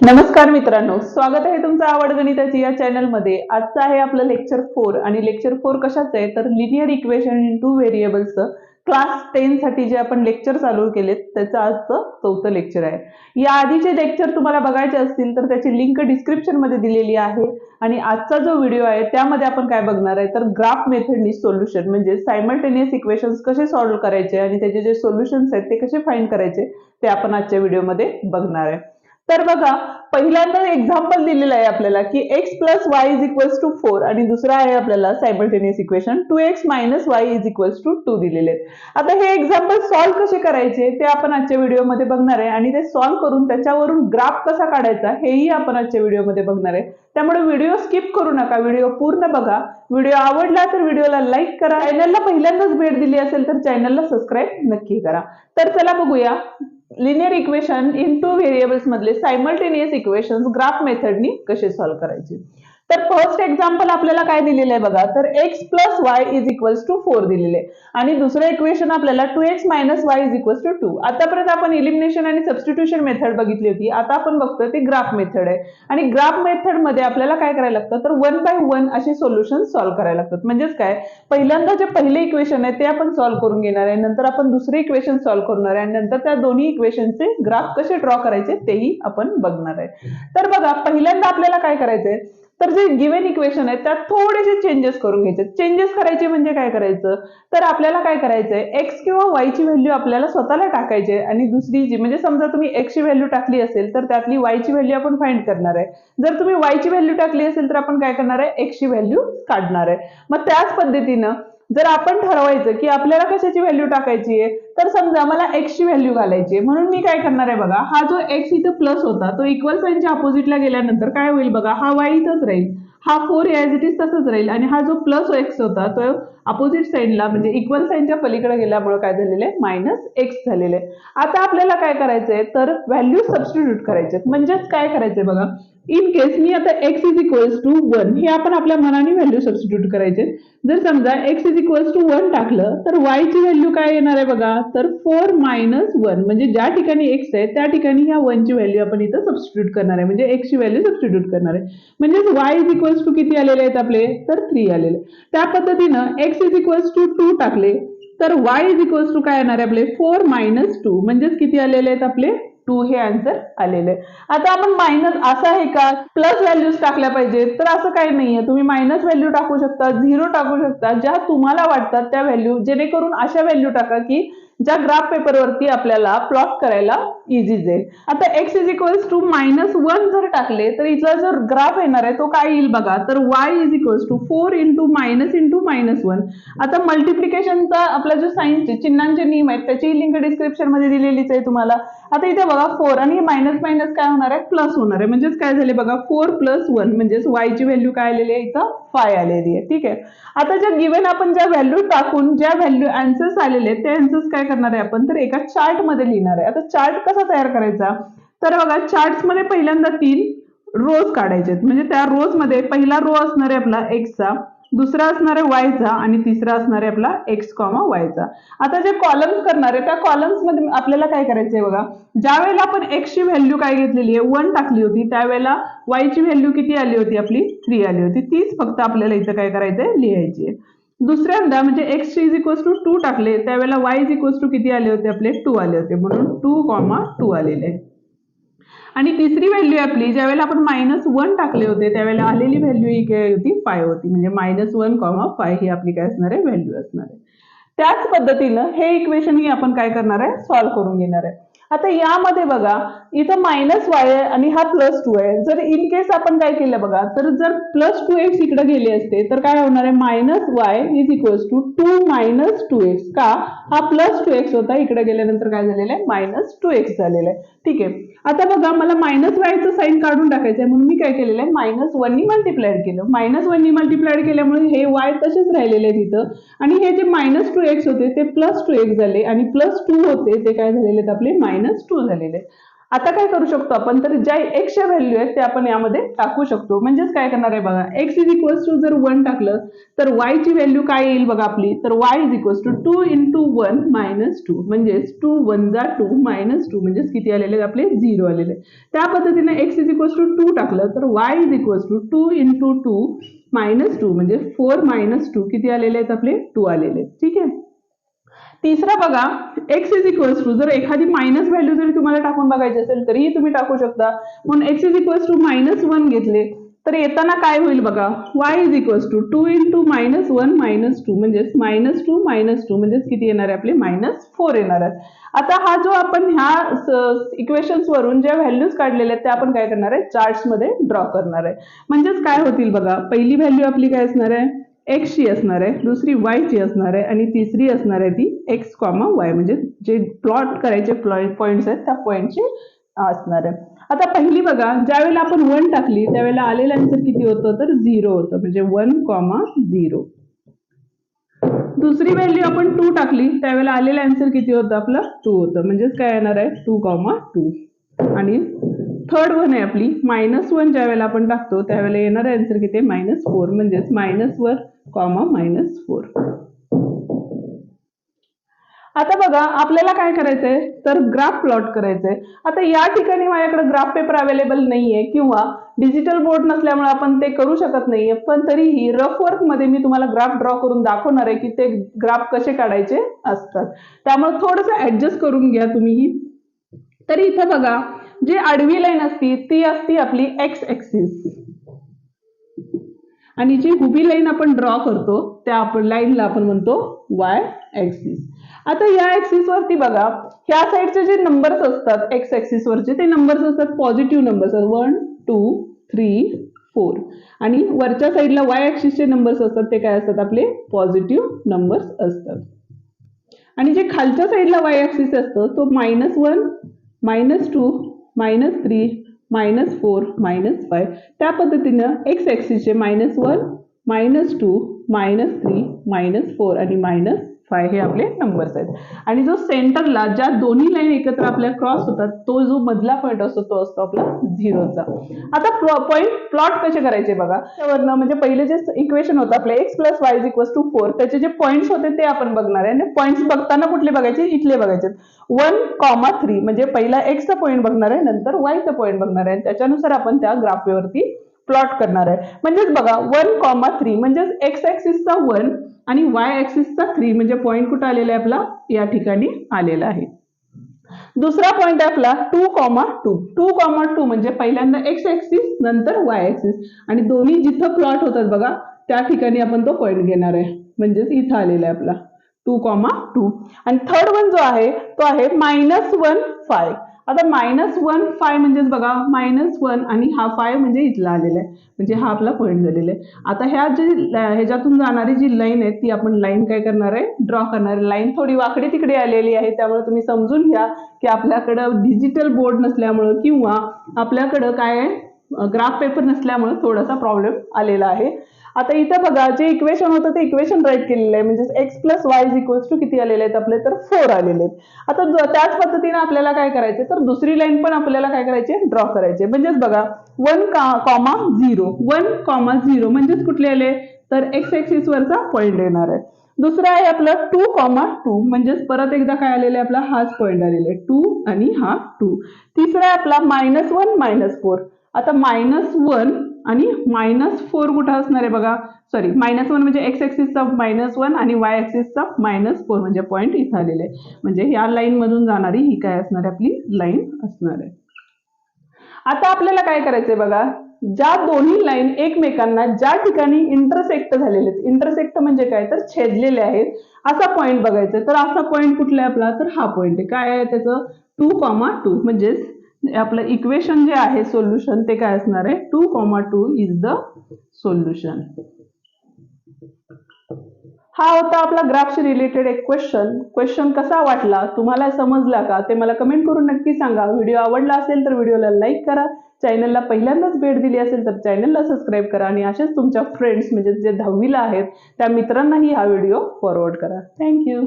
नमस्कार मित्रांनो स्वागत आहे तुमचं आवड गणिताची या चॅनलमध्ये. आजचं आहे आपलं लेक्चर फोर आणि लेक्चर फोर कशाचं आहे? तर लिनियर इक्वेशन इन टू व्हेरिएबल्सचं क्लास टेन साठी जे आपण लेक्चर चालू केलेत त्याचं आजचं चौथं लेक्चर आहे. या आधीचे लेक्चर तुम्हाला बघायचे असतील तर त्याची लिंक डिस्क्रिप्शनमध्ये दिलेली आहे. आणि आजचा जो व्हिडिओ आहे त्यामध्ये आपण काय बघणार आहे? तर ग्राफ मेथडनी सोल्युशन म्हणजे सायमल्टेनियस इक्वेशन्स कसे सॉल्व्ह करायचे आणि त्याचे जे सोल्युशन्स आहेत ते कसे फाईंड करायचे ते आपण आजच्या व्हिडिओमध्ये बघणार आहे. तर बघा पहिल्यांदा एक्झाम्पल दिलेलं आहे आपल्याला की x plus y is equals to four आणि दुसरा आहे आपल्याला simultaneous equation two x minus y is equals to two दिलेले. आहेत आता हे एक्झाम्पल सॉल्व्ह कसे करायचे ते आपण आजच्या व्हिडिओमध्ये बघणार आहे आणि ते सॉल्व्ह करून त्याच्यावरून ग्राफ कसा काढायचा हेही आपण आजच्या व्हिडिओमध्ये बघणार आहे. त्यामुळे व्हिडिओ स्किप करू नका व्हिडिओ पूर्ण बघा. व्हिडिओ आवडला तर व्हिडिओला लाईक करा. चॅनलला पहिल्यांदाच भेट दिली असेल तर चॅनलला सबस्क्राईब नक्की करा. तर चला बघूया. Linear equation in two variables मधले सायमल्टेनियस इक्वेशन ग्राफ मेथडनी कसे सॉल्व्ह करायचे? तर फर्स्ट एक्झाम्पल आपल्याला काय दिलेलं आहे बघा तर x plus y is equals to four दिलेले आणि दुसरं इक्वेशन आपल्याला two x minus y is equals to two आतापर्यंत आपण इलिमिनेशन आणि सबस्टिट्यूशन मेथड बघितली होती. आता आपण बघतोय ती ग्राफ मेथड आहे. आणि ग्राफ मेथडमध्ये आपल्याला काय करायला लागतं? तर वन बाय वन असे सोल्युशन सॉल्व्ह करायला लागतात. म्हणजेच काय? पहिल्यांदा जे पहिले इक्वेशन आहे ते आपण सॉल्व्ह करून घेणार आहे. नंतर आपण दुसरे इक्वेशन सॉल्व्ह करणार आहे. आणि नंतर त्या दोन्ही इक्वेशनचे ग्राफ कसे ड्रॉ करायचे तेही आपण बघणार आहे. तर बघा पहिल्यांदा आपल्याला काय करायचंय? तर जे गिवन इक्वेशन आहे त्यात थोडेसे चेंजेस करून घ्यायचे. चेंजेस करायचे म्हणजे काय करायचं? तर आपल्याला काय करायचंय? एक्स किंवा वाय ची व्हॅल्यू आपल्याला स्वतःला टाकायची आहे. आणि दुसरी जी म्हणजे समजा तुम्ही एक्सची व्हॅल्यू टाकली असेल तर त्यातली वायची व्हॅल्यू आपण फाइंड करणार आहे. जर तुम्ही वाय ची व्हॅल्यू टाकली असेल तर आपण काय करणार आहे? एक्सची व्हॅल्यू काढणार आहे. मग त्याच पद्धतीनं जर आपण ठरवायचं की आपल्याला कशाची व्हॅल्यू टाकायची आहे? तर समजा मला एक्स ची व्हॅल्यू घालायची आहे. म्हणून मी काय करणार आहे बघा हा जो एक्स इथं प्लस होता तो इक्वल साईनच्या अपोजिटला गेल्यानंतर काय होईल बघा हा वाय इथंच राहील. हा फोर एज इट इज तसंच राहील. आणि हा जो प्लस एक्स होता तो अपोजिट साईडला म्हणजे इक्वल साईनच्या पलीकडे गेल्यामुळे काय झालेलं आहे? मायनस एक्स झालेलं आहे. आता आपल्याला काय करायचंय? तर व्हॅल्यू सबस्टिट्यूट करायचे म्हणजेच काय करायचंय बघा इन केस मी आता x is equals to one हे आपण आपल्या मनाने व्हॅल्यू सबस्टिट्यूट करायचे जर समजा x is equals to one टाकलं तर वायची व्हॅल्यू काय येणार आहे बघा? तर फोर मायनस वन म्हणजे ज्या ठिकाणी एक्स आहे त्या ठिकाणी ह्या वन ची व्हॅल्यू आपण इथं सबस्टिट्यूट करणार आहे. म्हणजे एक्सची व्हॅल्यू सबस्टिट्यूट करणार आहे. म्हणजेच वाय इज इक्वल्स टू किती आलेले आहेत आपले? तर थ्री आलेले. त्या पद्धतीनं x is equals to two टाकले तर वाय इज इक्वल्स टू काय येणार आहे आपले? फोर मायनस टू म्हणजेच किती आलेले आहेत आपले? टू हे आन्सर आलेले. आहे. आता आपण मायनस असं आहे का? प्लस व्हॅल्यूज टाकल्या पाहिजेत. तर असं काही नाहीये. तुम्ही मायनस व्हॅल्यू टाकू शकता झिरो टाकू शकता. ज्या तुम्हाला वाटतात त्या व्हॅल्यू जेणेकरून अशा व्हॅल्यू टाका की ज्या ग्राफ पेपरवरती आपल्याला प्लॉट करायला इझी जाईल आता x is equals to minus one जर टाकले तर इथला जर ग्राफ येणार आहे तो काय येईल बघा? तर y is equals to four into minus into minus one आता मल्टिप्लिकेशनचा आपला जो सायन्सचे चिन्हांचे नियम आहेत त्याची लिंक डिस्क्रिप्शनमध्ये दिलेलीच आहे तुम्हाला. आता इथे बघा फोर आणि मायनस मायनस काय होणार आहे? प्लस होणार आहे. म्हणजेच काय झाले बघा फोर प्लस वन म्हणजेच वायची व्हॅल्यू काय आलेली आहे? इथं फाय आलेली आहे. ठीक आहे? आता ज्या गिवन आपण ज्या व्हॅल्यू टाकून ज्या व्हॅल्यू अँसर्स आलेले आहेत ते अँसर्स काय करणार आहे आपण तर एका चार्टमध्ये लिहिणार आहे. आता चार्ट कसा तयार करायचा? तर बघा चार्ट्समध्ये पहिल्यांदा तीन रोज काढायचे म्हणजे त्या रोजमध्ये पहिला रो असणार आहे आपला एक्सचा दुसरा असणार आहे वायचा आणि तिसरा असणार आहे आपला एक्स कॉमा वायचा आता जे कॉलम्स करणार आहे त्या कॉलम्समध्ये आपल्याला काय करायचंय बघा? ज्या वेळेला आपण एक्स ची व्हॅल्यू काय घेतलेली आहे? वन टाकली होती. त्यावेळेला वाय ची व्हॅल्यू किती आली होती? आपली थ्री आली होती. तीच फक्त आपल्याला इथं काय करायचंय? लिहायची आहे. दुसऱ्यांदा म्हणजे x is equals to two टाकले त्यावेळेला वाय इज इक्वल्स टू किती आले होते आपले? टू आले होते. म्हणून टू कॉमा टू आलेले. आहे आणि तिसरी व्हॅल्यू आपली ज्यावेळेला आपण मायनस वन टाकले होते त्यावेळेला आलेली व्हॅल्यू ही काय होती? फाय होती. म्हणजे मायनस वन कॉमा फाय ही आपली काय असणार आहे? व्हॅल्यू असणार आहे. त्याच पद्धतीनं हे इक्वेशन ही आपण काय करणार आहे? सॉल्व्ह करून घेणार आहे. आता यामध्ये बघा इथं मायनस वाय आहे आणि हा प्लस टू आहे. जर इन केस आपण काय केलं बघा तर जर प्लस टू एक्स इकडे गेले असते तर काय होणार आहे? Minus y is equals to two minus two x का? हा प्लस टू एक्स होता इकडे गेल्यानंतर काय झालेलं आहे? मायनस टू एक्स झालेलं आहे. ठीक आहे. आता बघा मला मायनस वायचं साईन काढून टाकायचं आहे म्हणून मी काय केलेलं आहे? मायनस वननी मल्टिप्लाइड केलं. मायनस वननी मल्टिप्लाइड केल्यामुळे हे वाय तसेच राहिलेले आहेत इथं. आणि हे जे मायनस टू एक्स होते ते प्लस टू एक्स झाले. आणि प्लस टू होते ते काय झालेले आहेत आपले? मायनस टू झालेले आता काय करू शकतो आपण? तर ज्या एक्सच्या व्हॅल्यू आहेत ते आपण यामध्ये टाकू शकतो. म्हणजेच काय करणार आहे बघा एक्स इज इक्वल्स टू जर वन टाकलं तर वाय ची व्हॅल्यू काय येईल बघा आपली? तर y is equals to two into one minus two म्हणजेच टू वन जा टू मायनस टू म्हणजेच किती आलेले आहेत आपले? झिरो आलेले त्या पद्धतीने x is equals to two टाकलं तर y is equals to two into two minus two म्हणजे फोर मायनस टू किती आलेले आहेत आपले? टू आलेले आहेत. ठीक आहे? तिसरा बघा एक्स इज इक्वल्स टू जर एखादी मायनस व्हॅल्यू जरी तुम्हाला टाकून बघायची असेल तरीही तुम्ही टाकू शकता. म्हणून x is equals to minus one घेतले. तर येताना काय होईल बघा y is equals to two into minus one minus two म्हणजेच मायनस टू मायनस टू म्हणजेच किती येणार आहे आपले? मायनस फोर येणार आहे. आता हा जो आपण ह्या इक्वेशन्स वरून ज्या व्हॅल्यूज काढलेल्या आहेत त्या आपण काय करणार आहे? चार्ट्समध्ये ड्रॉ करणार आहे. म्हणजेच काय होतील बघा पहिली व्हॅल्यू आपली काय असणार आहे? एक्स ची असणार आहे दुसरी वाय ची असणार आहे आणि तिसरी असणार आहे ती एक्स कॉमा वाय. म्हणजे जे प्लॉट करायचे पॉईंट्स आहेत त्या पॉईंटचे असणार आहे. आता पहिली बघा ज्यावेळेला आपण वन टाकली त्यावेळेला आलेलं आन्सर किती होतं? तर झिरो होतं. म्हणजे वन कॉमा झिरो दुसरी व्हॅल्यू आपण टू टाकली त्यावेळेला आलेलं आन्सर किती होतं? आपलं टू होतं. म्हणजेच काय येणार आहे? टू कॉमा टू आणि थर्ड वन आहे आपली. मायनस वन ज्या वेळेला आपण टाकतो त्यावेळेला येणार आन्सर किती आहे? मायनस फोर म्हणजेच मायनस वर कॉमा मायनस फोर आता बघा आपल्याला काय करायचंय? तर ग्राफ प्लॉट करायचंय. आता या ठिकाणी माझ्याकडे ग्राफ पेपर अवेलेबल नाहीये किंवा डिजिटल बोर्ड नसल्यामुळे आपण ते करू शकत नाहीये. पण तरीही रफ वर्कमध्ये मी तुम्हाला ग्राफ ड्रॉ करून दाखवणार आहे की ते ग्राफ कसे काढायचे असतात. त्यामुळे थोडंसं ऍडजस्ट करून घ्या तुम्ही. तरी इथं बघा जी आडवी लाईन असती ती असती आपली एक्स एक्सिस आणि जी उभी लाईन आपण ड्रॉ करतो त्या आपण लाईनला आपण म्हणतो वाय ऍक्सिस आता या एक्सिस वरती बघा ह्या साईडचे जे नंबर्स असतात एक्स एक्सिस वरचे ते नंबर्स असतात positive numbers one two three four आणि वरच्या साईडला वाय ऍक्सिसचे नंबर्स असतात ते काय असतात आपले? पॉझिटिव्ह नंबर्स असतात. आणि जे खालच्या साईडला वाय ऍक्सिस असतं तो minus one minus two minus three minus four minus five. त्या पद्धतीनं x ॲक्सिसचे minus one minus two minus three minus four आणि मायनस फाय हे आपले नंबर्स आहेत. आणि जो सेंटरला ज्या दोन्ही लाईन एकत्र आपल्या क्रॉस होतात तो जो मधला पॉईंट असतो तो असतो आपला झिरोचा आता पॉईंट प्लॉट कसे करायचे बघा? त्यावरनं म्हणजे पहिले जे इक्वेशन होतं आपलं x plus y is equal to four त्याचे जे पॉईंट्स होते ते आपण बघणार आहे. आणि पॉईंट्स बघताना कुठले बघायचे? इथले बघायचे. वन कॉमा थ्री म्हणजे पहिला एक्सचा पॉईंट बघणार आहे नंतर वायचा पॉईंट बघणार आहे. त्याच्यानुसार आपण त्या ग्राफवरती प्लॉट करणार आहे. म्हणजेच बघा वन कॉमा थ्री म्हणजेच एक्स ऍक्सिसचा वन आणि वाय ऍक्सिसचा थ्री म्हणजे पॉईंट कुठं आलेला आहे आपला? या ठिकाणी आलेला आहे. दुसरा पॉईंट आपला two comma two two comma two म्हणजे पहिल्यांदा एक्स ऍक्सिस नंतर वाय ऍक्सिस आणि दोन्ही जिथं प्लॉट होतात बघा त्या ठिकाणी आपण तो पॉईंट घेणार आहे. म्हणजेच इथं आलेला आहे आपला. टू कॉमा टू आणि थर्ड वन जो आहे तो आहे मायनस वन फाय आता मायनस वन फाय म्हणजेच बघा मायनस वन आणि हा फाय म्हणजे इथला आलेला आहे. म्हणजे हा आपला पॉईंट झालेला आहे. आता ह्या जी ह्याच्यातून जाणारी जी लाईन आहे ती आपण लाईन काय करणार आहे? ड्रॉ करणार आहे. लाईन थोडी वाकडी तिकडे आलेली आहे. त्यामुळे तुम्ही समजून घ्या की आपल्याकडं डिजिटल बोर्ड नसल्यामुळं किंवा आपल्याकडं काय आहे? ग्राफ पेपर नसल्यामुळे थोडासा प्रॉब्लेम आलेला आहे. आता इथं बघा जे इक्वेशन होतं ते इक्वेशन राईट केलेलं आहे. म्हणजे x plus y is equals to किती आलेले आहेत आपले? तर फोर आलेले आहेत. आता त्याच पद्धतीने आपल्याला काय करायचे तर दुसरी लाईन पण आपल्याला काय करायचे ड्रॉ करायचे म्हणजेच बघा one comma zero one comma zero म्हणजेच कुठले आले? तर एक्स एक्सिस वरचा पॉईंट येणार आहे. दुसरं आहे आपलं टू कॉमा टू म्हणजेच परत एकदा काय आलेलं आहे आपला? हाच पॉईंट आलेला आहे. टू आणि हा टू तिसरा आहे आपला मायनस वन मायनस फोर आता मायनस वन आणि मायनस फोर कुठं असणार आहे बघा? सॉरी मायनस वन म्हणजे एक्स एक्सिसचा मायनस वन आणि वाय ऍक्सिसचा मायनस फोर म्हणजे पॉईंट इथं आलेले आहे. म्हणजे ह्या लाईन मधून जाणारी ही काय असणार आहे? आपली लाईन असणार आहे. आता आपल्याला काय करायचंय बघा? ज्या दोन्ही लाईन एकमेकांना ज्या ठिकाणी इंटरसेक्ट झालेले आहेत. इंटरसेक्ट म्हणजे काय? तर छेदलेले आहेत. असा पॉईंट बघायचा तर असा पॉईंट कुठला आहे आपला? तर हा पॉईंट आहे. काय आहे त्याचं? टू कॉमा टू म्हणजेच आपलं इक्वेशन जे आहे सोल्युशन ते काय असणार आहे? Two comma two is the solution हा होता आपला ग्राफशी रिलेटेड एक क्वेश्चन क्वेश्चन कसा वाटला? तुम्हाला समजला का? ते मला कमेंट करून नक्की सांगा. व्हिडिओ आवडला असेल तर व्हिडिओला लाईक करा. चॅनलला पहिल्यांदाच भेट दिली असेल तर चॅनलला सबस्क्राईब करा आणि असेच तुमच्या फ्रेंड्स म्हणजे जे दहावीला आहेत त्या मित्रांनाही हा व्हिडिओ फॉरवर्ड करा. थँक्यू